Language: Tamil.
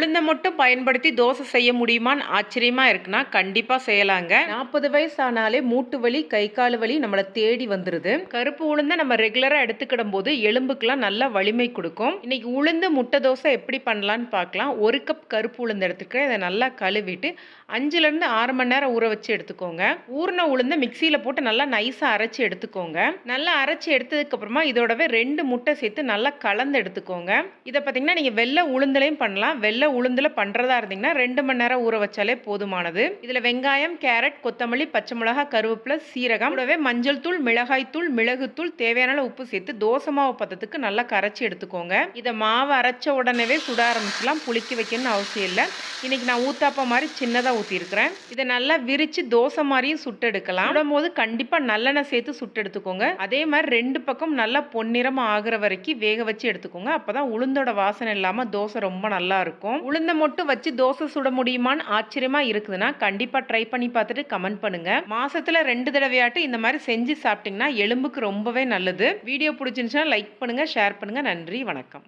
உளுந்தை மட்டும் பயன்படுத்தி தோசை செய்ய முடியுமான்னு ஆச்சரியமா இருக்குன்னா கண்டிப்பா செய்யலாங்க. நாற்பது வயசானாலே மூட்டு வலி கை கால் வலி நம்மளை தேடி வந்துருது. கருப்பு உளுந்தை நம்ம ரெகுலரா எடுத்துக்கிடும் போது எலும்புக்கெல்லாம் நல்லா வலிமை கொடுக்கும். இன்னைக்கு உளுந்து முட்டை தோசை எப்படி பண்ணலான்னு பார்க்கலாம். ஒரு கப் கருப்பு உளுந்து எடுத்துக்கிறேன். இதை நல்லா கழுவிட்டு அஞ்சுல இருந்து ஆறு மணி நேரம் ஊற வச்சு எடுத்துக்கோங்க. ஊறின உளுந்த மிக்சியில போட்டு நல்லா நைஸா அரைச்சு எடுத்துக்கோங்க. நல்லா அரைச்சு எடுத்ததுக்கு அப்புறமா இதோடவே ரெண்டு முட்டை சேர்த்து நல்லா கலந்து எடுத்துக்கோங்க. இதை பார்த்தீங்கன்னா நீங்கள் வெள்ளை உளுந்துலையும் பண்ணலாம். வெள்ளை உளுந்தில் பண்ணுறதா இருந்தீங்கன்னா ரெண்டு மணி நேரம் ஊற வச்சாலே போதுமானது. இதில் வெங்காயம் கேரட் கொத்தமல்லி பச்சை மிளகா கருவேப்பிலை சீரகம் கூடவே மஞ்சள் தூள் மிளகாய் தூள் மிளகுத்தூள் தேவையான உப்பு சேர்த்து தோசை மாவு பத்தத்துக்கு நல்லா கரைச்சி எடுத்துக்கோங்க. இதை மாவு அரைச்ச உடனே சுட ஆரம்பிச்சலாம் புளிக்க வைக்கணும்னு அவசியம் இல்லை. இன்னைக்கு நான் ஊத்தாப்பம் மாதிரி சின்னதாக ஊற்றிருக்கிறேன் இதை நல்லா விரித்து தோசை மாதிரியும் சுட்டெடுக்கலாம். விடும்போது கண்டிப்பாக நல்லெண்ணெய் சேர்த்து சுட்டெடுத்துக்கோங்க. அதே மாதிரி ரெண்டு பக்கம் நல்லா பொன்னிறமாக ஆகிற வரைக்கும் வேக வச்சு எடுத்துக்கோங்க. அப்போ தான் உளுந்தோட வாசனை இல்லாமல் தோசை ரொம்ப நல்லா இருக்கும். உளுந்த மட்டும் வச்சு தோசை சுட முடியுமான்னு ஆச்சரியமாக இருக்குதுன்னா கண்டிப்பாக ட்ரை பண்ணி பார்த்துட்டு கமெண்ட் பண்ணுங்க. மாசத்துல ரெண்டு தடவையாட்டு இந்த மாதிரி செஞ்சு சாப்பிட்டீங்கன்னா எலும்புக்கு ரொம்பவே நல்லது. வீடியோ பிடிச்சிருந்துச்சுன்னா லைக் பண்ணுங்க ஷேர் பண்ணுங்க. நன்றி வணக்கம்.